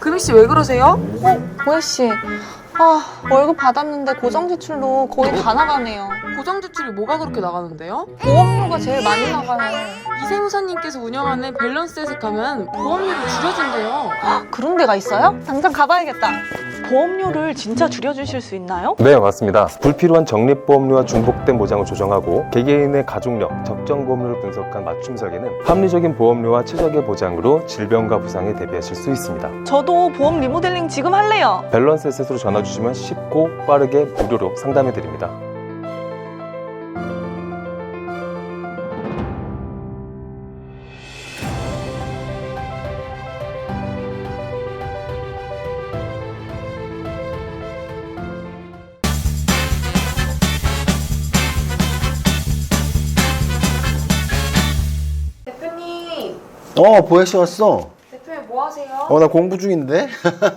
금희 씨 왜 그러세요? 보혜 씨, 아 월급 받았는데 고정 지출로 거의 다 나가네요. 고정 지출이 뭐가 그렇게 나가는데요? 보험료가 제일 많이 나가요. 이세무사님께서 운영하는 밸런스 에셋 가면 보험료를 줄여준대요. 그런 데가 있어요? 당장 가봐야겠다. 보험료를 진짜 줄여주실 수 있나요? 네, 맞습니다. 불필요한 적립보험료와 중복된 보장을 조정하고 개개인의 가족력, 적정 보험료를 분석한 맞춤 설계는 합리적인 보험료와 최적의 보장으로 질병과 부상에 대비하실 수 있습니다. 저도 보험 리모델링 지금 할래요. 밸런스 에셋으로 전화 주시면 쉽고 빠르게 무료로 상담해 드립니다. 대표님, 어, 보혜 씨 왔어. 뭐 하세요? 어, 나 공부 중인데?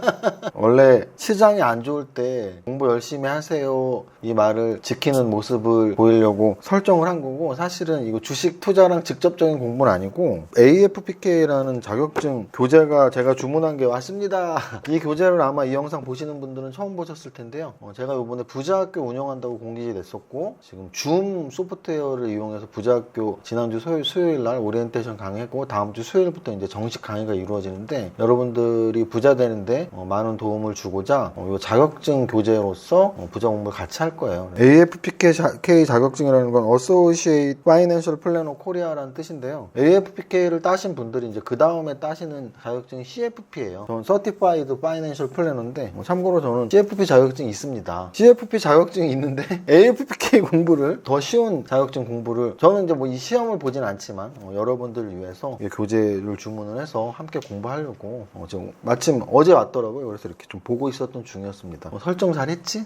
원래 시장이 안 좋을 때 공부 열심히 하세요. 이 말을 지키는 모습을 보이려고 설정을 한 거고, 사실은 이거 주식 투자랑 직접적인 공부는 아니고, AFPK라는 자격증 교재가 제가 주문한 게 왔습니다. 이 교재를 아마 이 영상 보시는 분들은 처음 보셨을 텐데요. 어, 제가 이번에 부자학교 운영한다고 공지 냈었고, 지금 줌 소프트웨어를 이용해서 부자학교 지난주 수요일, 수요일 날 오리엔테이션 강의했고, 다음 주 수요일부터 이제 정식 강의가 이루어지는데, 여러분들이 부자 되는데 어, 많은 도움을 주고자 어, 이 자격증 교재로서 어, 부자 공부를 같이 할 거예요. AFPK 자, K 자격증이라는 건 Associate Financial Planner Korea라는 뜻인데요. AFPK를 따신 분들이 이제 그 다음에 따시는 자격증이 CFP예요. 저는 Certified Financial Planner인데 뭐 참고로 저는 CFP 자격증이 있습니다. CFP 자격증이 있는데 AFPK 공부를 더 쉬운 자격증 공부를 저는 이제 뭐 이 시험을 보진 않지만 어, 여러분들을 위해서 이 교재를 주문을 해서 함께 공부 하려고 어, 지금 마침 어제 왔더라고요. 그래서 이렇게 좀 보고 있었던 중이었습니다. 어, 설정 잘 했지?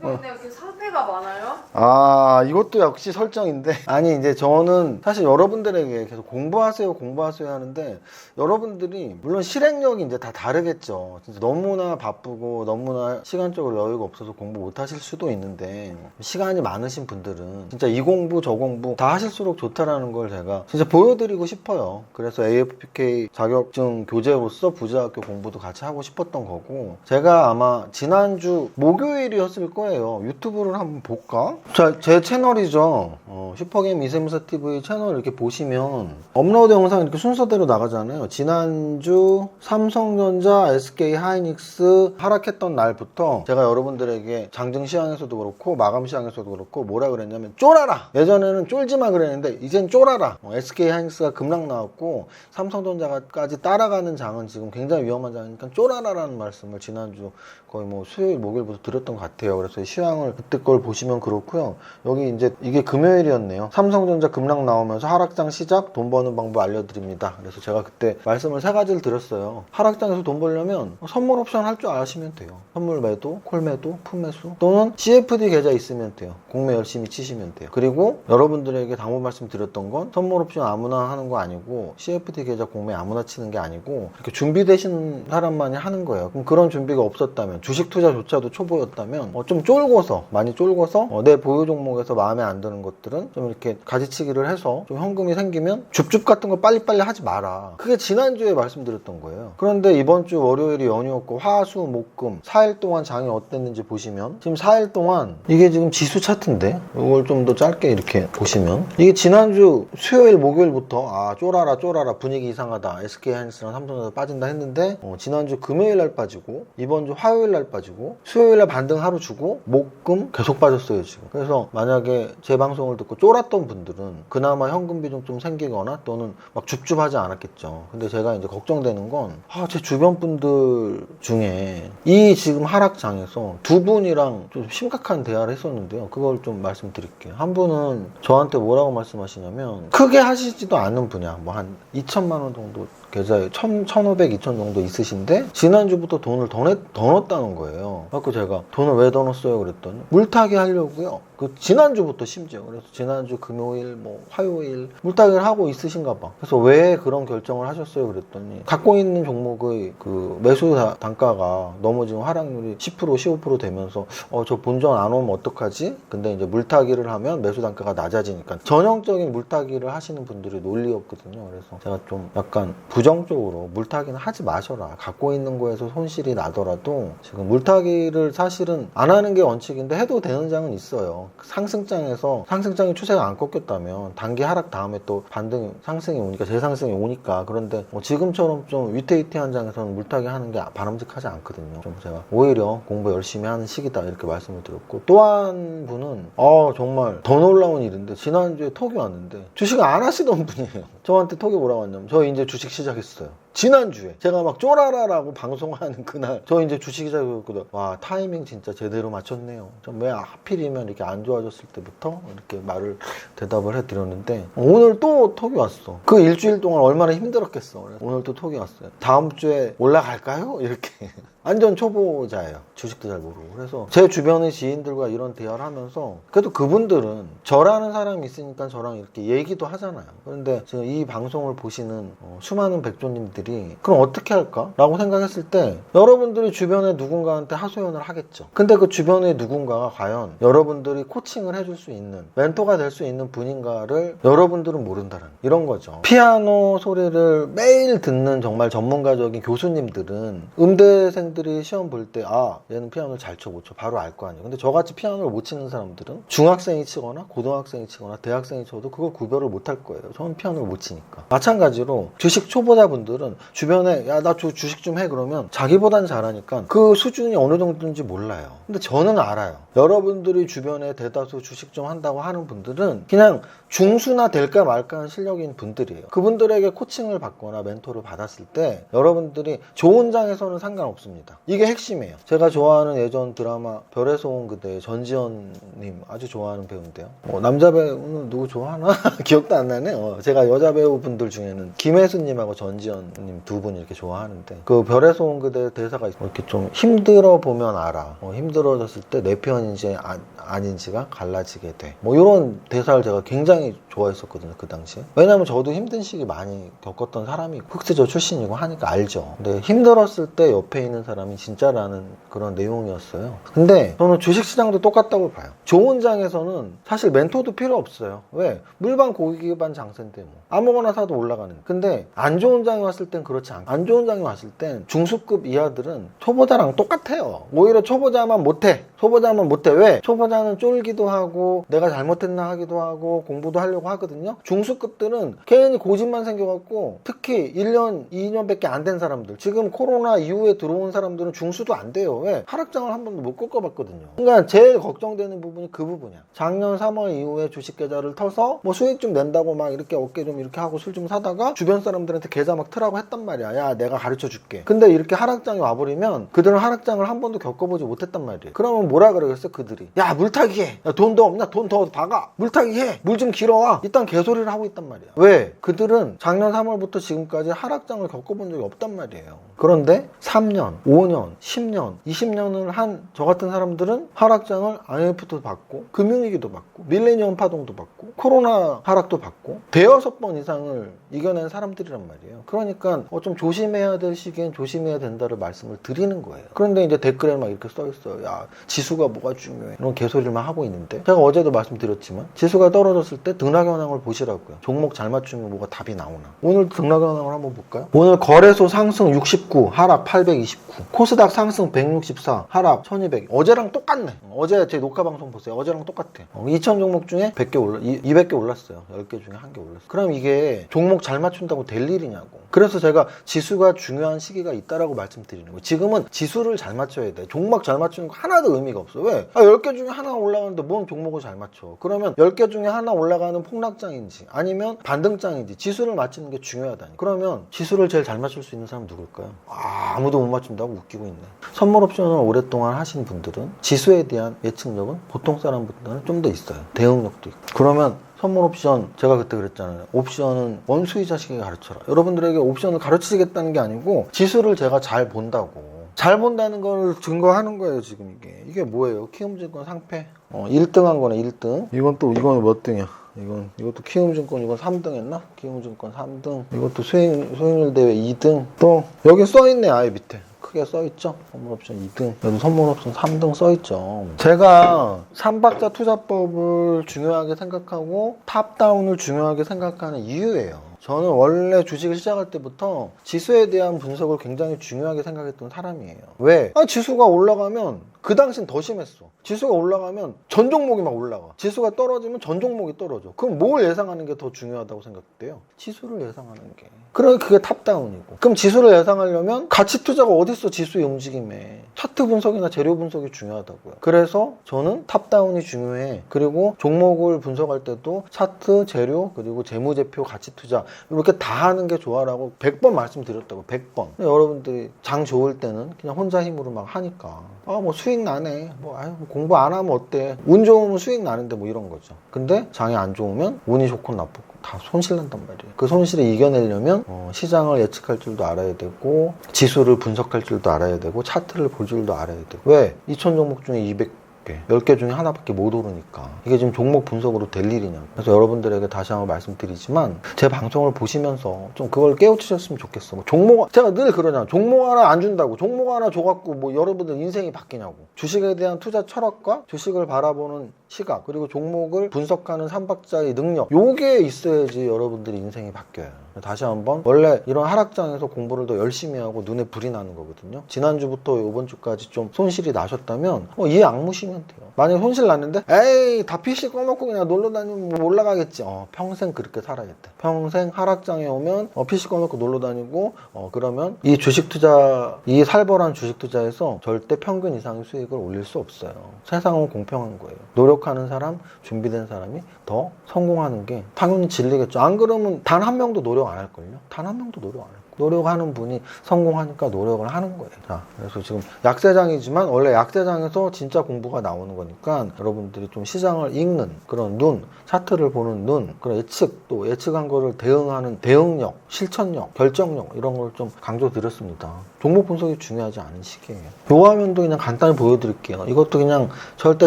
근데 이렇게 상태가 많아요? 아, 이것도 역시 설정인데. 아니, 이제 저는 사실 여러분들에게 계속 공부하세요, 공부하세요 하는데, 여러분들이, 물론 실행력이 이제 다 다르겠죠. 진짜 너무나 바쁘고, 너무나 시간적으로 여유가 없어서 공부 못 하실 수도 있는데, 시간이 많으신 분들은 진짜 이 공부, 저 공부 다 하실수록 좋다라는 걸 제가 진짜 보여드리고 싶어요. 그래서 AFPK 자격증 교재로서 부자학교 공부도 같이 하고 싶었던 거고, 제가 아마 지난주 목요일이었을 거예요. 유튜브를 한번 볼까? 자, 제 채널이죠. 어, 슈퍼게임 이세무사 TV 채널 이렇게 보시면 업로드 영상 이렇게 순서대로 나가잖아요. 지난주 삼성전자, SK 하이닉스 하락했던 날부터 제가 여러분들에게 장등 시황에서도 그렇고 마감 시황에서도 그렇고 뭐라 그랬냐면 쫄아라. 예전에는 쫄지마 그랬는데 이젠 쫄아라. 어, SK 하이닉스가 급락 나왔고 삼성전자까지 따라가는 장은 지금 굉장히 위험한 장이니까 쫄아라라는 말씀을 지난주 거의 뭐 수요일 목요일부터 드렸던 것 같아요. 그래서 시황을 그때 걸 보시면 그렇고요. 여기 이제 이게 금요일이었네요. 삼성전자 급락 나오면서 하락장 시작 돈 버는 방법 알려드립니다. 그래서 제가 그때 말씀을 세 가지를 드렸어요. 하락장에서 돈 벌려면 선물 옵션 할 줄 아시면 돼요. 선물 매도, 콜 매도, 품 매수 또는 CFD 계좌 있으면 돼요. 공매 열심히 치시면 돼요. 그리고 여러분들에게 당부 말씀 드렸던 건 선물 옵션 아무나 하는 거 아니고 CFD 계좌 공매 아무나 치는 게 아니고 이렇게 준비되신 사람만이 하는 거예요. 그럼 그런 준비가 없었다면 주식 투자조차도 초보였다면 어, 좀 쫄고서 많이 쫄고서 어, 내 보유 종목에서 마음에 안 드는 것들은 좀 이렇게 가지치기를 해서 좀 현금이 생기면 줍줍 같은 거 빨리빨리 하지 마라. 그게 지난주에 말씀드렸던 거예요. 그런데 이번 주 월요일이 연휴였고 화수 목금 4일 동안 장이 어땠는지 보시면 지금 4일 동안 이게 지금 지수 차트인데 이걸 좀 더 짧게 이렇게 보시면 이게 지난주 수요일 목요일부터 아 쫄아라 쫄아라 분위기 이상하다 SK 하이닉스랑 삼성전자 빠진다 했는데 어, 지난주 금요일 날 빠지고 이번 주 화요일 날 빠지고 수요일 날 반등 하루 주고 목금 계속 빠졌어요 지금. 그래서 만약에 제 방송을 듣고 쫄았던 분들은 그나마 현금 비중 좀 생기거나 또는 막 줍줍하지 않았겠죠. 근데 제가 이제 걱정되는 건 아, 제 주변 분들 중에 이 지금 하락장에서 두 분이랑 좀 심각한 대화를 했었는데요. 그걸 좀 말씀드릴게요. 한 분은 저한테 뭐라고 말씀하시냐면 크게 하시지도 않는 분야 뭐 한 2천만 원 정도 계좌에 1 1,500, 2천 정도 있으신데 지난주부터 돈을 더, 냈, 더 넣었다는 거예요. 그래서 제가 돈을 왜 더 넣었어요? 그랬더니 물타기 하려고요. 그 지난주부터 심지어 그래서 지난주 금요일 뭐 화요일 물타기를 하고 있으신가 봐. 그래서 왜 그런 결정을 하셨어요? 그랬더니 갖고 있는 종목의 그 매수 다- 단가가 너무 지금 하락률이 10% 15% 되면서 어 저 본전 안 오면 어떡하지? 근데 이제 물타기를 하면 매수 단가가 낮아지니까 전형적인 물타기를 하시는 분들이 논리였거든요. 그래서 제가 좀 약간 부정적으로 물타기는 하지 마셔라. 갖고 있는 거에서 손실이 나더라도 지금 물타기를 사실은 안 하는 게 원칙인데 해도 되는 장은 있어요. 상승장에서 상승장의 추세가 안 꺾였다면 단기 하락 다음에 또 반등 상승이 오니까 재상승이 오니까 그런데 뭐 지금처럼 좀 위태위태한 장에서는 물타기 하는 게 바람직하지 않거든요. 좀 제가 오히려 공부 열심히 하는 시기다 이렇게 말씀을 드렸고 또 한 분은 어 정말 더 놀라운 일인데 지난주에 톡이 왔는데 주식 안 하시던 분이에요. 저한테 톡이 뭐라고 왔냐면 저 이제 주식 시작했어요. 지난주에 제가 막 쫄아라라고 방송하는 그날 저 이제 주식 시작했거든. 와 타이밍 진짜 제대로 맞췄네요. 좀왜 하필이면 이렇게 안 좋아졌을 때부터 이렇게 말을 대답을 해드렸는데 오늘 또 톡이 왔어. 그 일주일 동안 얼마나 힘들었겠어. 오늘 또 톡이 왔어요. 다음 주에 올라갈까요? 이렇게. 완전 초보자예요. 주식도 잘 모르고. 그래서 제 주변의 지인들과 이런 대화를 하면서 그래도 그분들은 저라는 사람이 있으니까 저랑 이렇게 얘기도 하잖아요. 그런데 지금 이 방송을 보시는 어, 수많은 백조님들이 그럼 어떻게 할까? 라고 생각했을 때 여러분들이 주변에 누군가한테 하소연을 하겠죠. 근데 그 주변에 누군가가 과연 여러분들이 코칭을 해줄 수 있는 멘토가 될 수 있는 분인가를 여러분들은 모른다는 이런 거죠. 피아노 소리를 매일 듣는 정말 전문가적인 교수님들은 음대생 들이 시험 볼 때 아 얘는 피아노를 잘 쳐 못 쳐 바로 알 거 아니에요. 근데 저같이 피아노를 못 치는 사람들은 중학생이 치거나 고등학생이 치거나 대학생이 쳐도 그걸 구별을 못 할 거예요. 저는 피아노를 못 치니까. 마찬가지로 주식 초보자 분들은 주변에 야 나 주식 좀 해 그러면 자기보다는 잘하니까 그 수준이 어느 정도인지 몰라요. 근데 저는 알아요. 여러분들이 주변에 대다수 주식 좀 한다고 하는 분들은 그냥 중수나 될까 말까 하는 실력인 분들이에요. 그분들에게 코칭을 받거나 멘토를 받았을 때 여러분들이 좋은 장에서는 상관없습니다. 이게 핵심이에요. 제가 좋아하는 예전 드라마 별에서 온 그대 전지현님 아주 좋아하는 배우인데요. 어, 남자 배우는 누구 좋아하나? 기억도 안 나네. 요 제가 여자 배우분들 중에는 김혜수님하고 전지현님 두 분 이렇게 좋아하는데 그 별에서 온 그대 대사가. 이렇게 좀 힘들어 보면 알아. 어, 힘들어졌을 때 내 편인지 아, 아닌지가 갈라지게 돼. 뭐 이런 대사를 제가 굉장히 좋아했었거든요 그 당시에. 왜냐면 저도 힘든 시기 많이 겪었던 사람이 흑수저 출신이고 하니까 알죠. 근데 힘들었을 때 옆에 있는 사람 이 진짜라는 그런 내용이었어요. 근데 저는 주식시장도 똑같다고 봐요. 좋은 장에서는 사실 멘토도 필요 없어요. 왜? 물반 고기반 장세인데 뭐 아무거나 사도 올라가는. 근데 안 좋은 장에 왔을 땐 그렇지 않고 안 좋은 장에 왔을 땐 중수급 이하들은 초보자랑 똑같아요. 오히려 초보자만 못해. 초보자만 못해. 왜? 초보자는 쫄기도 하고 내가 잘못했나 하기도 하고 공부도 하려고 하거든요. 중수급들은 괜히 고집만 생겨갖고 특히 1년, 2년밖에 안 된 사람들 지금 코로나 이후에 들어온 사람들은 중수도 안 돼요. 왜? 하락장을 한 번도 못 꺾어봤거든요. 그러니까 제일 걱정되는 부분이 그 부분이야. 작년 3월 이후에 주식 계좌를 터서 뭐 수익 좀 낸다고 막 이렇게 어깨 좀 이렇게 하고 술 좀 사다가 주변 사람들한테 계좌 막 트라고 했단 말이야. 야 내가 가르쳐 줄게. 근데 이렇게 하락장이 와버리면 그들은 하락장을 한 번도 겪어보지 못했단 말이에요. 그러면 뭐라 그러겠어 그들이? 야 물타기 해. 야, 돈도 없냐? 돈 더 박아. 물타기 해. 물 좀 길어와. 일단 개소리를 하고 있단 말이야. 왜? 그들은 작년 3월부터 지금까지 하락장을 겪어본 적이 없단 말이에요. 그런데 3년, 5년, 10년, 20년을 한 저 같은 사람들은 하락장을 IMF도 받고 금융위기도 받고 밀레니엄 파동도 받고 코로나 하락도 받고 대여섯 번 이상을 이겨낸 사람들이란 말이에요. 그러니까 어, 좀 조심해야 될 시기엔 조심해야 된다를 말씀을 드리는 거예요. 그런데 이제 댓글에 막 이렇게 써 있어요. 야 지수가 뭐가 중요해. 이런 개소리만 하고 있는데 제가 어제도 말씀드렸지만 지수가 떨어졌을 때 등락 현황을 보시라고요. 종목 잘 맞추면 뭐가 답이 나오나. 오늘 등락 현황을 한번 볼까요? 오늘 거래소 상승 69, 하락 829, 코스닥 상승 164, 하락 1200. 어제랑 똑같네. 어제 제 녹화 방송 보세요. 어제랑 똑같아. 2000 종목 중에 100개 올라, 200개 올랐어요. 10개 중에 한 개 올랐어요. 그럼 이게 종목 잘 맞춘다고 될 일이냐고. 그래서 제가 지수가 중요한 시기가 있다라고 말씀드리는 거예요. 지금은 지수를 잘 맞춰야 돼. 종목 잘 맞추는 거 하나도 의미가 없어. 왜? 아, 10개 중에 하나 올라가는데 뭔 종목을 잘 맞춰. 그러면 10개 중에 하나 올라가는 폭락장인지 아니면 반등장인지 지수를 맞추는 게 중요하다니. 그러면 지수를 제일 잘 맞출 수 있는 사람 누굴까요? 아, 아무도 못 맞춘다 고 웃기고 있네. 선물 옵션을 오랫동안 하신 분들은 지수에 대한 예측력은 보통 사람보다는 좀 더 있어요. 대응력도 있고. 그러면 선물 옵션 제가 그때 그랬잖아요. 옵션은 원수의 자식에게 가르쳐라. 여러분들에게 옵션을 가르치겠다는 게 아니고 지수를 제가 잘 본다고. 잘 본다는 걸 증거하는 거예요 지금 이게 이게 뭐예요 키움증권 상패 어 1등 한 거네 1등 이건 또 이건 몇 등이야 이건 이것도 키움증권 이건 3등 했나 키움증권 3등 이것도 수익 수익률 대회 2등 또 여기 써 있네 아예 밑에 크게 써 있죠? 선물 옵션 2등. 여기 선물 옵션 3등 써 있죠. 제가 삼박자 투자법을 중요하게 생각하고 탑다운을 중요하게 생각하는 이유예요 저는 원래 주식을 시작할 때부터 지수에 대한 분석을 굉장히 중요하게 생각했던 사람이에요. 왜? 아, 지수가 올라가면 그 당시엔 더 심했어. 지수가 올라가면 전 종목이 막 올라가. 지수가 떨어지면 전 종목이 떨어져. 그럼 뭘 예상하는 게 더 중요하다고 생각돼요? 지수를 예상하는 게. 그럼 그게 탑다운이고. 그럼 지수를 예상하려면 가치 투자가 어딨어, 지수의 움직임에. 차트 분석이나 재료 분석이 중요하다고요. 그래서 저는 탑다운이 중요해. 그리고 종목을 분석할 때도 차트, 재료, 그리고 재무제표, 가치 투자 이렇게 다 하는 게 좋아라고 100번 말씀드렸다고 100번. 근데 여러분들이 장 좋을 때는 그냥 혼자 힘으로 막 하니까. 아 뭐 수익 나네. 뭐, 아유, 뭐 공부 안 하면 어때? 운 좋으면 수익 나는데 뭐 이런 거죠. 근데 장이 안 좋으면 운이 좋고 나쁘고 다 손실 난단 말이에요. 그 손실을 이겨내려면 어, 시장을 예측할 줄도 알아야 되고 지수를 분석할 줄도 알아야 되고 차트를 볼 줄도 알아야 되고. 왜? 2천 종목 중에 200 개, 10개 중에 하나밖에 못 오르니까. 이게 지금 종목 분석으로 될 일이냐고. 그래서 여러분들에게 다시 한번 말씀드리지만 제 방송을 보시면서 좀 그걸 깨우치셨으면 좋겠어. 뭐 종목 제가 늘 그러잖아 종목 하나 안 준다고. 종목 하나 줘갖고 뭐 여러분들 인생이 바뀌냐고. 주식에 대한 투자 철학과 주식을 바라보는 시각 그리고 종목을 분석하는 삼박자의 능력. 요게 있어야지 여러분들이 인생이 바뀌어요. 다시 한번 원래 이런 하락장에서 공부를 더 열심히 하고 눈에 불이 나는 거거든요. 지난주부터 이번 주까지 좀 손실이 나셨다면 어, 이 악무시면 돼요. 만약 손실 났는데 에이 다 PC 꺼놓고 그냥 놀러 다니면 뭐 올라가겠지. 어, 평생 그렇게 살아야겠다. 평생 하락장에 오면 어, PC 꺼놓고 놀러 다니고 어, 그러면 이 주식 투자 이 살벌한 주식 투자에서 절대 평균 이상의 수익을 올릴 수 없어요. 세상은 공평한 거예요. 노력 하는 사람 준비된 사람이 더 성공하는 게 당연히 진리겠죠 안 그러면 단 한 명도 노력 안 할걸요 단 한 명도 노력 안할 거예요 노력하는 분이 성공하니까 노력을 하는 거예요. 자, 그래서 지금 약세장이지만 원래 약세장에서 진짜 공부가 나오는 거니까 여러분들이 좀 시장을 읽는 그런 눈, 차트를 보는 눈, 그런 예측, 또 예측한 거를 대응하는 대응력, 실천력, 결정력 이런 걸 좀 강조 드렸습니다. 종목 분석이 중요하지 않은 시기예요. 요 화면도 그냥 간단히 보여드릴게요. 이것도 그냥 절대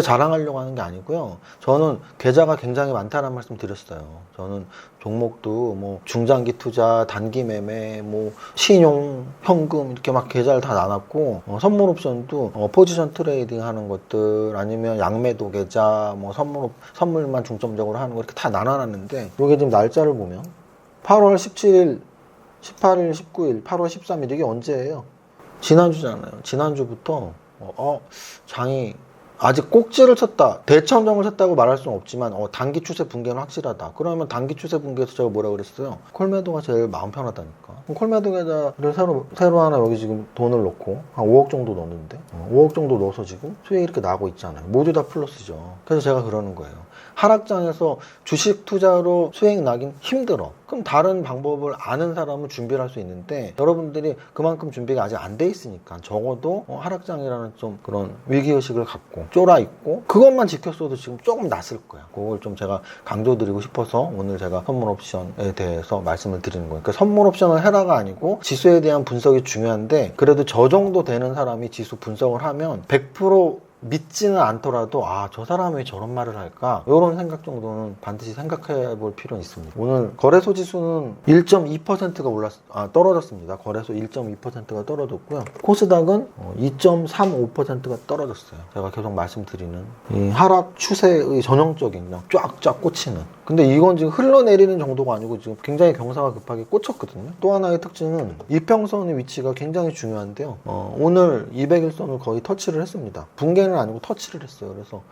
자랑하려고 하는 게 아니고요. 저는 계좌가 굉장히 많다는 말씀 드렸어요. 저는 종목도 뭐 중장기 투자, 단기 매매, 뭐 신용, 현금 이렇게 막 계좌를 다 나눴고 어, 선물 옵션도 어, 포지션 트레이딩 하는 것들 아니면 양매도 계좌, 뭐 선물 옵- 선물만 중점적으로 하는 거 이렇게 다 나눠놨는데 이게 지금 날짜를 보면 8월 17일, 18일, 19일, 8월 13일 이게 언제예요? 지난주잖아요. 지난주부터 어, 어, 장이 아직 꼭지를 쳤다, 대천정을 쳤다고 말할 수는 없지만 어, 단기 추세 붕괴는 확실하다. 그러면 단기 추세 붕괴에서 제가 뭐라 그랬어요? 콜매도가 제일 마음 편하다니까. 콜매도 계좌를 새로 새로 하나 여기 지금 돈을 넣고 한 5억 정도 넣었는데 어, 5억 정도 넣어서 지금 수익이 이렇게 나고 있잖아요. 모두 다 플러스죠. 그래서 제가 그러는 거예요. 하락장에서 주식 투자로 수익 나긴 힘들어. 그럼 다른 방법을 아는 사람은 준비를 할 수 있는데 여러분들이 그만큼 준비가 아직 안 돼 있으니까 적어도 어, 하락장이라는 좀 그런 위기의식을 갖고 쫄아 있고 그것만 지켰어도 지금 조금 낫을 거야. 그걸 좀 제가 강조드리고 싶어서 오늘 제가 선물 옵션에 대해서 말씀을 드리는 거예요. 그러니까 선물 옵션을 해라가 아니고 지수에 대한 분석이 중요한데 그래도 저 정도 되는 사람이 지수 분석을 하면 100% 믿지는 않더라도 아 저 사람이 왜 저런 말을 할까? 이런 생각 정도는 반드시 생각해 볼 필요는 있습니다. 오늘 거래소 지수는 1.2%가 올랐 아 떨어졌습니다. 거래소 1.2%가 떨어졌고요. 코스닥은 어, 2.35%가 떨어졌어요. 제가 계속 말씀드리는 이 하락 추세의 전형적인 그냥 쫙쫙 꽂히는. 근데 이건 지금 흘러내리는 정도가 아니고 지금 굉장히 경사가 급하게 꽂혔거든요. 또 하나의 특징은 이평선의 위치가 굉장히 중요한데요. 어, 오늘 200일선을 거의 터치를 했습니다. 붕괴 는 아니고 터치를 했어요 그래서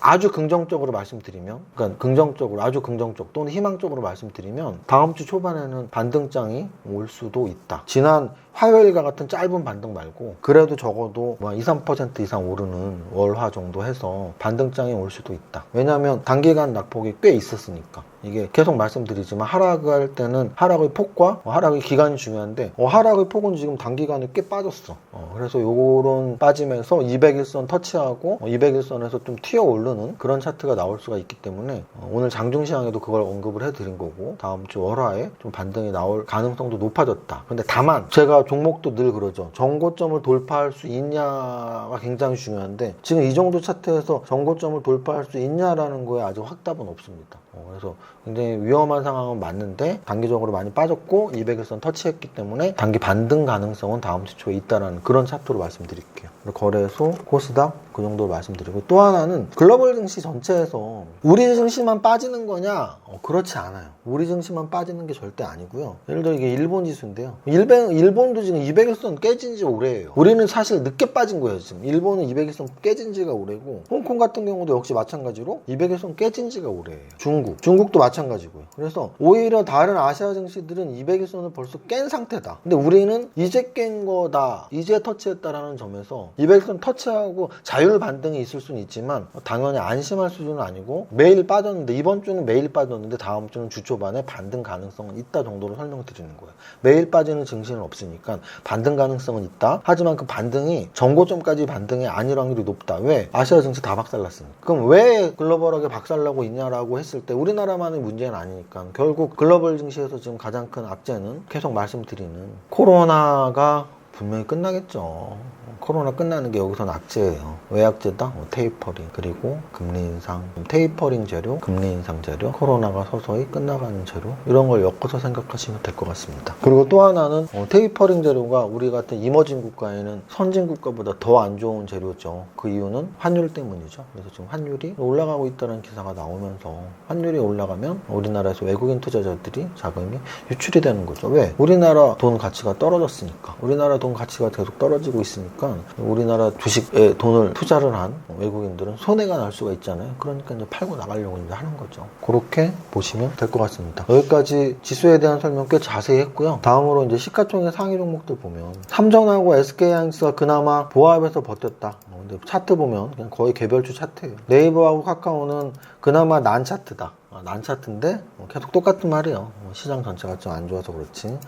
아주 긍정적으로 말씀드리면, 그러니까 긍정적으로, 아주 긍정적 또는 희망적으로 말씀드리면, 다음 주 초반에는 반등장이 올 수도 있다. 지난 화요일과 같은 짧은 반등 말고, 그래도 적어도 뭐 2, 3% 이상 오르는 월화 정도 해서 반등장이 올 수도 있다. 왜냐하면 단기간 낙폭이 꽤 있었으니까. 이게 계속 말씀드리지만 하락할 때는 하락의 폭과 어, 하락의 기간이 중요한데 어, 하락의 폭은 지금 단기간에 꽤 빠졌어. 어, 그래서 요런 빠지면서 200일선 터치하고 어, 200일선에서 좀 튀어 오르는 그런 차트가 나올 수가 있기 때문에 어, 오늘 장중 시장에도 그걸 언급을 해드린 거고 다음 주 월화에 좀 반등이 나올 가능성도 높아졌다. 근데 다만 제가 종목도 늘 그러죠. 정고점을 돌파할 수 있냐가 굉장히 중요한데 지금 이 정도 차트에서 정고점을 돌파할 수 있냐라는 거에 아직 확답은 없습니다. 어, 그래서 굉장히 위험한 상황은 맞는데 단기적으로 많이 빠졌고 200일선 터치했기 때문에 단기 반등 가능성은 다음 주 초에 있다라는 그런 차트로 말씀드릴게요. 거래소, 코스닥 그 정도로 말씀드리고 또 하나는 글로벌 증시 전체에서 우리 증시만 빠지는 거냐? 어, 그렇지 않아요. 우리 증시만 빠지는 게 절대 아니고요. 예를 들어 이게 일본 지수인데요. 일본, 일본도 지금 200일선 깨진 지 오래예요. 우리는 사실 늦게 빠진 거예요. 지금 일본은 200일선 깨진 지가 오래고 홍콩 같은 경우도 역시 마찬가지로 200일선 깨진 지가 오래예요. 중국, 중국도 마찬가지고요. 그래서 오히려 다른 아시아 증시들은 200일선을 벌써 깬 상태다. 근데 우리는 이제 깬 거다. 이제 터치했다라는 점에서 200일선 터치하고 자율 반등이 있을 수는 있지만 당연히 안심할 수준은 아니고 매일 빠졌는데 이번 주는 매일 빠졌는데 다음 주는 주 초반에 반등 가능성은 있다 정도로 설명드리는 거예요. 매일 빠지는 증시는 없으니까 반등 가능성은 있다. 하지만 그 반등이 전고점까지 반등이 아닐 확률이 높다. 왜? 아시아 증시 다 박살났으니까. 그럼 왜 글로벌하게 박살나고 있냐라고 했을 때 우리나라만의 문제는 아니니까 결국 글로벌 증시에서 지금 가장 큰 악재는 계속 말씀드리는 코로나가 분명히 끝나겠죠. 코로나 끝나는 게 여기서는 악재예요. 왜 악재다? 뭐 테이퍼링 그리고 금리 인상, 테이퍼링 재료, 금리 인상 재료, 코로나가 서서히 끝나가는 재료 이런 걸 엮어서 생각하시면 될 것 같습니다. 그리고 또 하나는 어, 테이퍼링 재료가 우리 같은 이머징 국가에는 선진 국가보다 더 안 좋은 재료죠. 그 이유는 환율 때문이죠. 그래서 지금 환율이 올라가고 있다는 기사가 나오면서 환율이 올라가면 우리나라에서 외국인 투자자들이 자금이 유출이 되는 거죠. 왜? 우리나라 돈 가치가 떨어졌으니까. 우리나라 돈 가치가 계속 떨어지고 있으니까 우리나라 주식에 돈을 투자를 한 외국인들은 손해가 날 수가 있잖아요. 그러니까 이제 팔고 나가려고 이제 하는 거죠. 그렇게 보시면 될 것 같습니다. 여기까지 지수에 대한 설명 꽤 자세히 했고요. 다음으로 이제 시가총액 상위 종목들 보면 삼성하고 SK하이닉스가 그나마 보합에서 버텼다. 어, 근데 차트 보면 그냥 거의 개별주 차트예요. 네이버하고 카카오는 그나마 난 차트다. 아, 난 차트인데 어, 계속 똑같은 말이에요. 어, 시장 전체가 좀 안 좋아서 그렇지.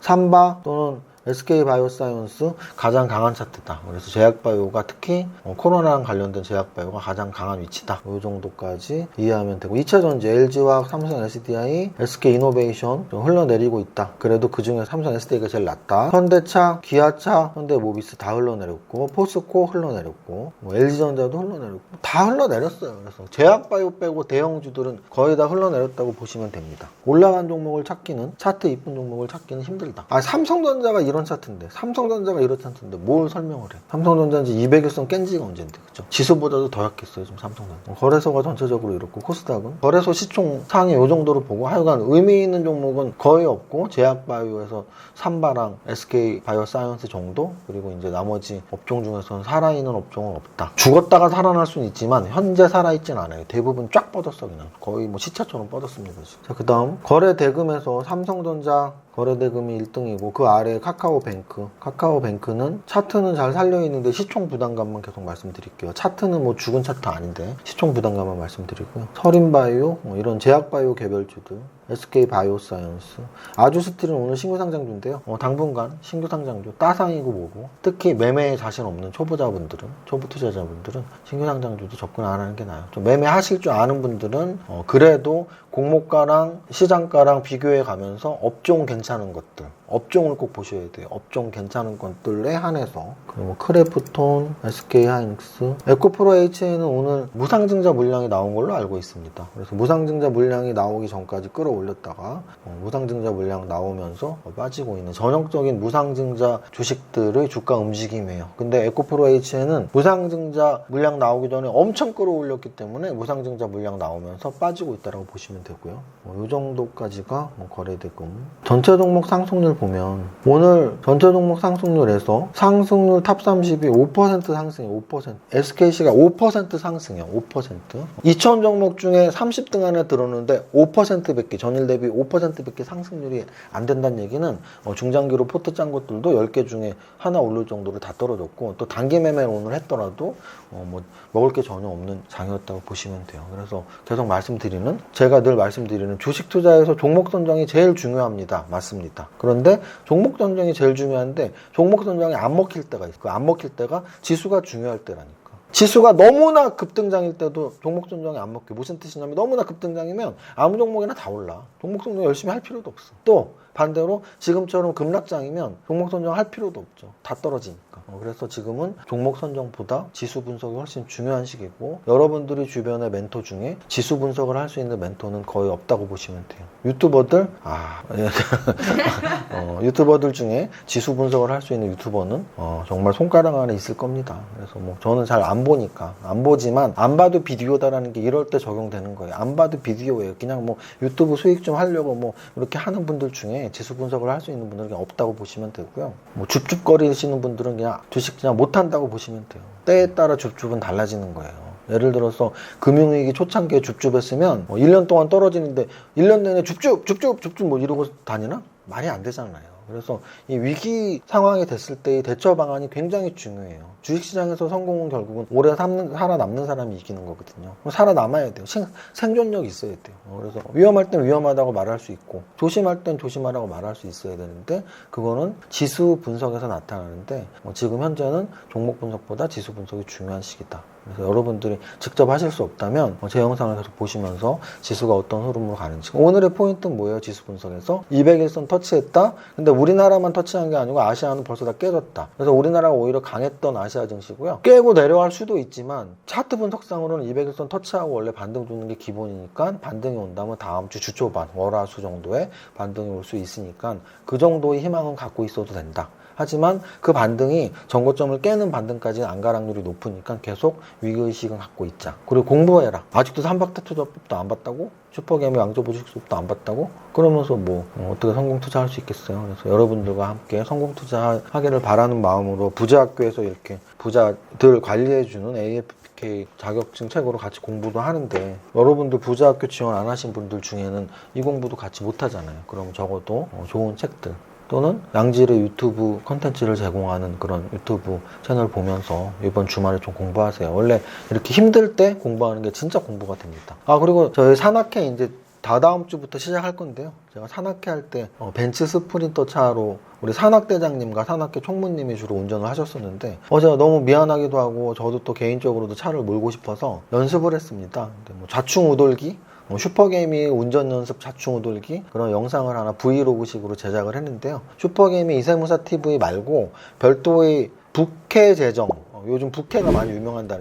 삼바 또는 SK 바이오사이언스 가장 강한 차트다. 그래서 제약바이오가 특히 어, 코로나랑 관련된 제약바이오가 가장 강한 위치다. 이 정도까지 이해하면 되고 2차 전지 LG와 삼성 SDI, SK 이노베이션 좀 흘러내리고 있다. 그래도 그 중에 삼성 SDI가 제일 낫다. 현대차, 기아차, 현대모비스 다 흘러내렸고 포스코 흘러내렸고 뭐 LG전자도 흘러내렸고 다 흘러내렸어요. 그래서 제약바이오 빼고 대형주들은 거의 다 흘러내렸다고 보시면 됩니다. 올라간 종목을 찾기는 차트 이쁜 종목을 찾기는 힘들다. 아 삼성전자가 이런 차트인데 삼성전자가 이런 차트인데 뭘 설명을 해? 삼성전자는 이제 200일선 깬 지가 언젠데 그죠? 지수보다도 더 약했어요 지금 삼성전자. 뭐 거래소가 전체적으로 이렇고 코스닥은 거래소 시총 상위 요 정도로 보고 하여간 의미 있는 종목은 거의 없고 제약바이오에서 삼바랑 SK 바이오사이언스 정도 그리고 이제 나머지 업종 중에서는 살아있는 업종은 없다. 죽었다가 살아날 수는 있지만 현재 살아있진 않아요. 대부분 쫙 뻗었어 그냥 거의 뭐 시차처럼 뻗었습니다. 자 그 다음 거래 대금에서 삼성전자 거래대금이 1등이고 그 아래 카카오뱅크. 카카오뱅크는 차트는 잘 살려있는데 시총 부담감만 계속 말씀드릴게요. 차트는 뭐 죽은 차트 아닌데 시총 부담감만 말씀드리고요. 서린바이오 뭐 이런 제약바이오 개별주들 SK 바이오사이언스. 아주스틸은 오늘 신규 상장주인데요. 어, 당분간 신규 상장주 따상이고 뭐고. 특히 매매에 자신 없는 초보자분들은 초보 투자자분들은 신규 상장주도 접근 안 하는 게 나아요. 좀 매매하실 줄 아는 분들은 어, 그래도 공모가랑 시장가랑 비교해 가면서 업종 괜찮은 것들 업종을 꼭 보셔야 돼요. 업종 괜찮은 것들에 한해서. 그리고 크래프톤, SK하이닉스. 에코프로 H는 오늘 무상증자 물량이 나온 걸로 알고 있습니다. 그래서 무상증자 물량이 나오기 전까지 끌어올렸다가 어, 무상증자 물량 나오면서 어, 빠지고 있는 전형적인 무상증자 주식들의 주가 움직임이에요. 근데 에코프로 H는 무상증자 물량 나오기 전에 엄청 끌어올렸기 때문에 무상증자 물량 나오면서 빠지고 있다고 보시면 되고요. 뭐, 이 정도까지가 뭐 거래대금. 전체 종목 상승률 보면 오늘 전체 종목 상승률에서 상승률 탑 30이 5% 상승이에요. 5%. SKC가 5% 상승이에요. 5%. 2천 종목 중에 30등 안에 들었는데 5%밖에 전일 대비 5%밖에 상승률이 안 된다는 얘기는 어, 중장기로 포트 짠 것들도 10개 중에 하나 오를 정도로 다 떨어졌고 또 단기 매매를 오늘 했더라도 어, 뭐 먹을 게 전혀 없는 장이었다고 보시면 돼요. 그래서 계속 말씀드리는 제가 늘 말씀드리는 주식 투자에서 종목 선정이 제일 중요합니다. 맞습니다. 그런데 종목 선정이 제일 중요한데 종목 선정이 안 먹힐 때가 있어요. 그안 먹힐 때가 지수가 중요할 때라니까. 지수가 너무나 급등장일 때도 종목 선정이 안 먹혀. 무슨 뜻이냐면 너무나 급등장이면 아무 종목이나 다 올라. 종목 선정 열심히 할 필요도 없어. 또 반대로 지금처럼 급락장이면 종목 선정 할 필요도 없죠. 다 떨어지니까. 어, 그래서 지금은 종목 선정보다 지수 분석이 훨씬 중요한 시기고 여러분들이 주변의 멘토 중에 지수 분석을 할 수 있는 멘토는 거의 없다고 보시면 돼요. 유튜버들 아 예. 어, 유튜버들 중에 지수 분석을 할 수 있는 유튜버는 어, 정말 손가락 안에 있을 겁니다. 그래서 뭐 저는 잘 안 보니까 안 보지만 안 봐도 비디오다라는 게 이럴 때 적용되는 거예요. 안 봐도 비디오예요. 그냥 뭐 유튜브 수익 좀 하려고 뭐 이렇게 하는 분들 중에 지수 분석을 할 수 있는 분들은 없다고 보시면 되고요. 뭐 줍줍거리시는 분들은 그냥 주식 그냥 못 한다고 보시면 돼요. 때에 따라 줍줍은 달라지는 거예요. 예를 들어서 금융위기 초창기에 줍줍했으면 뭐 1년 동안 떨어지는데 1년 내내 줍줍 줍줍 줍줍 뭐 이러고 다니나? 말이 안 되잖아요. 그래서 이 위기 상황이 됐을 때의 대처 방안이 굉장히 중요해요. 주식시장에서 성공은 결국은 오래 삼는, 살아남는 사람이 이기는 거거든요. 살아남아야 돼요. 생, 생존력이 있어야 돼요. 어, 그래서 위험할 땐 위험하다고 말할 수 있고 조심할 땐 조심하라고 말할 수 있어야 되는데 그거는 지수 분석에서 나타나는데 어, 지금 현재는 종목 분석보다 지수 분석이 중요한 시기다. 그래서 여러분들이 직접 하실 수 없다면 어, 제 영상을 계속 보시면서 지수가 어떤 흐름으로 가는지. 오늘의 포인트는 뭐예요? 지수 분석에서? 200일선 터치했다? 근데 우리나라만 터치한 게 아니고 아시아는 벌써 다 깨졌다. 그래서 우리나라가 오히려 강했던 아시아 증시고요. 깨고 내려갈 수도 있지만 차트 분석상으로는 200일선 터치하고 원래 반등 주는 게 기본이니까 반등이 온다면 다음 주 주초반 월화수 정도에 반등이 올 수 있으니까 그 정도의 희망은 갖고 있어도 된다 하지만 그 반등이 전고점을 깨는 반등까지는 안 가락률이 높으니까 계속 위기의식은 갖고 있자. 그리고 공부해라. 아직도 삼박대 투자법도 안 봤다고? 슈퍼게임 양조보직수법도 안 봤다고? 그러면서 뭐 어, 떻게 성공 투자할 수 있겠어요. 그래서 여러분들과 함께 성공 투자하기를 바라는 마음으로 부자학교에서 이렇게 부자들 관리해주는 AFPK 자격증 책으로 같이 공부도 하는데 여러분들 부자학교 지원 안 하신 분들 중에는 이 공부도 같이 못 하잖아요. 그럼 적어도 어, 좋은 책들 또는 양질의 유튜브 컨텐츠를 제공하는 그런 유튜브 채널 보면서 이번 주말에 좀 공부하세요. 원래 이렇게 힘들 때 공부하는 게 진짜 공부가 됩니다. 아 그리고 저희 산악회 이제 다다음 주부터 시작할 건데요. 제가 산악회 할때 어, 벤츠 스프린터 차로 우리 산악대장님과 산악회 총무님이 주로 운전을 하셨었는데 어제가 너무 미안하기도 하고 저도 또 개인적으로도 차를 몰고 싶어서 연습을 했습니다. 근데 뭐 좌충 우돌기 어, 슈퍼게임이 운전 연습 자충 우돌기 그런 영상을 하나 브이로그식으로 제작을 했는데요. 슈퍼게임이 이세무사 TV 말고 별도의 부캐 재정 어, 요즘 부캐가 많이 유명한다는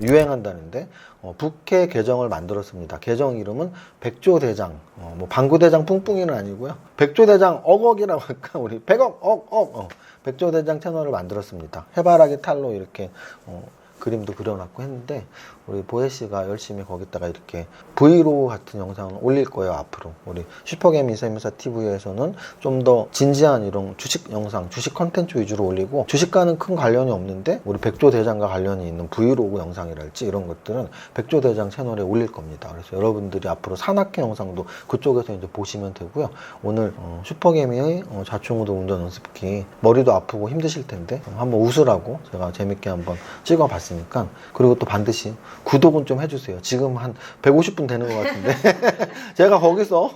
유행한다는데 어, 부캐 계정을 만들었습니다. 계정 이름은 백조대장 어, 뭐 방구대장 뿡뿡이는 아니고요. 백조대장 억억이라고 할까 우리 백억 억억 어, 백조대장 채널을 만들었습니다. 해바라기 탈로 이렇게 어, 그림도 그려놨고 했는데 우리 보혜 씨가 열심히 거기다가 이렇게 브이로그 같은 영상을 올릴 거예요 앞으로. 우리 슈퍼게임 이세미사 TV에서는 좀 더 진지한 이런 주식 영상 주식 컨텐츠 위주로 올리고 주식과는 큰 관련이 없는데 우리 백조 대장과 관련이 있는 브이로그 영상이랄지 이런 것들은 백조 대장 채널에 올릴 겁니다. 그래서 여러분들이 앞으로 산악회 영상도 그쪽에서 이제 보시면 되고요. 오늘 어, 슈퍼게임의 어, 좌충우도 운전 연습기 머리도 아프고 힘드실 텐데 어, 한번 웃으라고 제가 재밌게 한번 찍어봤 으니까 그리고 또 반드시 구독은 좀 해주세요. 지금 한 150분 되는 것 같은데 제가 거기서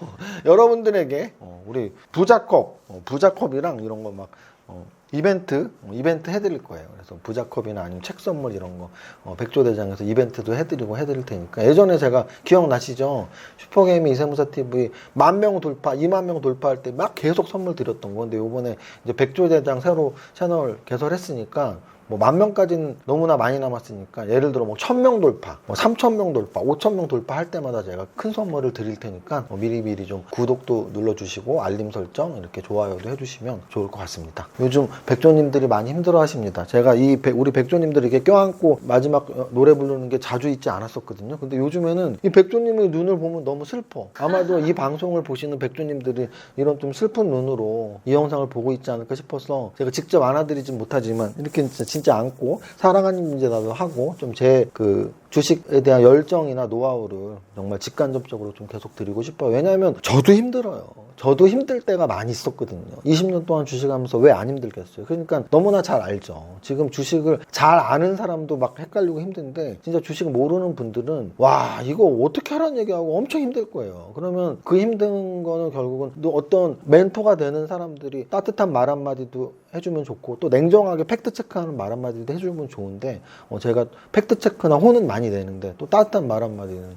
여러분들에게 어, 우리 부자컵, 어, 부자컵이랑 이런 거막 이벤트, 어, 이벤트 해드릴 거예요. 그래서 부자컵이나 아니면 책 선물 이런 거 어, 백조대장에서 이벤트도 해드리고 해드릴 테니까 예전에 제가 기억나시죠? 슈퍼게임이 이세무사 TV 만 명 돌파, 2만 명 돌파할 때 막 계속 선물 드렸던 거. 근데 요번에 이제 백조대장 새로 채널 개설했으니까 뭐 만 명까지는 너무나 많이 남았으니까 예를 들어 뭐 천 명 돌파, 뭐 삼천 명 돌파, 오천 명 돌파 할 때마다 제가 큰 선물을 드릴 테니까 뭐 미리미리 좀 구독도 눌러주시고 알림 설정 이렇게 좋아요도 해주시면 좋을 것 같습니다. 요즘 백조님들이 많이 힘들어하십니다. 제가 이 백- 우리 백조님들 이렇게 껴안고 마지막 어, 노래 부르는 게 자주 있지 않았었거든요. 근데 요즘에는 이 백조님의 눈을 보면 너무 슬퍼. 아마도 이 방송을 보시는 백조님들이 이런 좀 슬픈 눈으로 이 영상을 보고 있지 않을까 싶어서 제가 직접 안아드리진 못하지만 이렇게 진짜, 진짜 안고 사랑하는 문제라도 하고 좀 제 그 주식에 대한 열정이나 노하우를 정말 직간접적으로 좀 계속 드리고 싶어요. 왜냐하면 저도 힘들어요. 저도 힘들 때가 많이 있었거든요. 20년 동안 주식하면서 왜 안 힘들겠어요? 그러니까 너무나 잘 알죠. 지금 주식을 잘 아는 사람도 막 헷갈리고 힘든데 진짜 주식 모르는 분들은 와 이거 어떻게 하라는 얘기하고 엄청 힘들 거예요. 그러면 그 힘든 거는 결국은 또 어떤 멘토가 되는 사람들이 따뜻한 말 한마디도 해주면 좋고 또 냉정하게 팩트 체크하는 말 한마디도 해주면 좋은데 어, 제가 팩트 체크나 혼은 많이 내는데 또 따뜻한 말 한마디는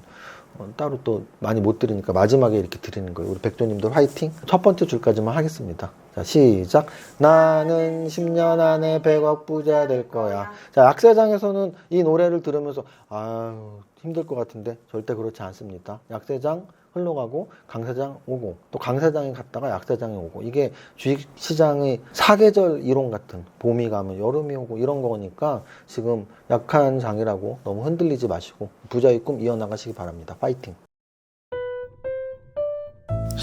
어, 따로 또 많이 못 드리니까 마지막에 이렇게 드리는 거예요. 우리 백조님들 화이팅! 첫 번째 줄까지만 하겠습니다. 자, 시작. 나는 10년 안에 100억 부자 될 거야. 자, 약세장에서는 이 노래를 들으면서, 아유, 힘들 것 같은데, 절대 그렇지 않습니다. 약세장 흘러가고, 강세장 오고, 또 강세장에 갔다가 약세장에 오고, 이게 주식시장의 사계절 이론 같은, 봄이 가면 여름이 오고, 이런 거니까, 지금 약한 장이라고 너무 흔들리지 마시고, 부자의 꿈 이어나가시기 바랍니다. 파이팅!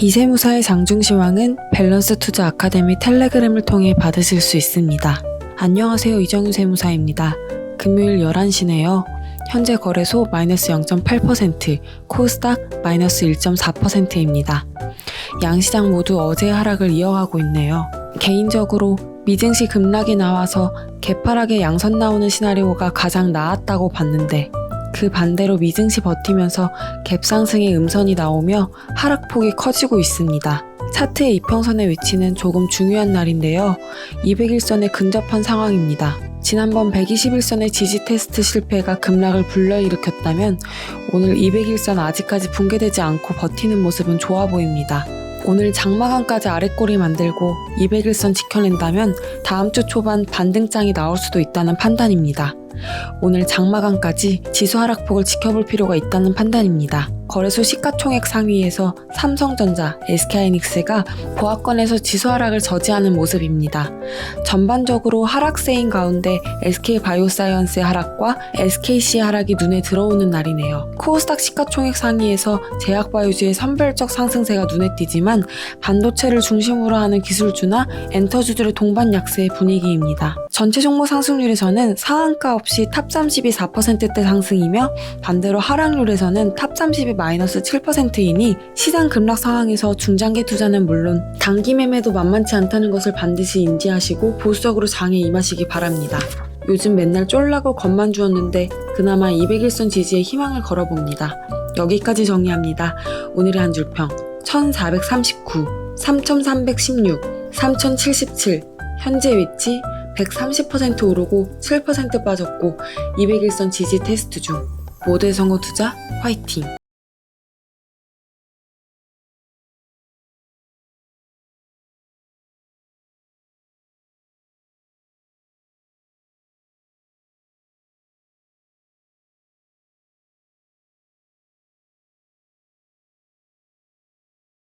이세무사의 장중시황은 밸런스 투자 아카데미 텔레그램을 통해 받으실 수 있습니다. 안녕하세요. 이정유 세무사입니다. 금요일 11시네요. 현재 거래소 마이너스 0.8%, 코스닥 마이너스 1.4%입니다. 양시장 모두 어제 하락을 이어가고 있네요. 개인적으로 미증시 급락이 나와서 개파락에 양선 나오는 시나리오가 가장 나았다고 봤는데 그 반대로 미증시 버티면서 갭 상승의 음선이 나오며 하락폭이 커지고 있습니다. 차트의 이평선의 위치는 조금 중요한 날인데요. 200일선에 근접한 상황입니다. 지난번 121선의 지지 테스트 실패가 급락을 불러일으켰다면 오늘 200일선 아직까지 붕괴되지 않고 버티는 모습은 좋아 보입니다. 오늘 장마감까지 아랫골이 만들고 200일선 지켜낸다면 다음 주 초반 반등장이 나올 수도 있다는 판단입니다. 오늘 장마감까지 지수 하락폭을 지켜볼 필요가 있다는 판단입니다. 거래소 시가총액 상위에서 삼성전자, SK하이닉스가 보합권에서 지수 하락을 저지하는 모습입니다. 전반적으로 하락세인 가운데 SK바이오사이언스의 하락과 SKC의 하락이 눈에 들어오는 날이네요. 코스닥 시가총액 상위에서 제약바이오주의 선별적 상승세가 눈에 띄지만 반도체를 중심으로 하는 기술주나 엔터주들의 동반 약세의 분위기입니다. 전체 종목 상승률에서는 상한가 없이 탑 30이 4%대 상승이며 반대로 하락률에서는 탑 30이 마이너스 7%이니 시장 급락 상황에서 중장기 투자는 물론 단기 매매도 만만치 않다는 것을 반드시 인지하시고 보수적으로 장에 임하시기 바랍니다. 요즘 맨날 쫄라고 겁만 주었는데 그나마 200일선 지지에 희망을 걸어봅니다. 여기까지 정리합니다. 오늘의 한 줄평 1439, 3316, 3077 현재 위치 130% 오르고 7% 빠졌고 200일선 지지 테스트 중 모두의 성공 투자 화이팅!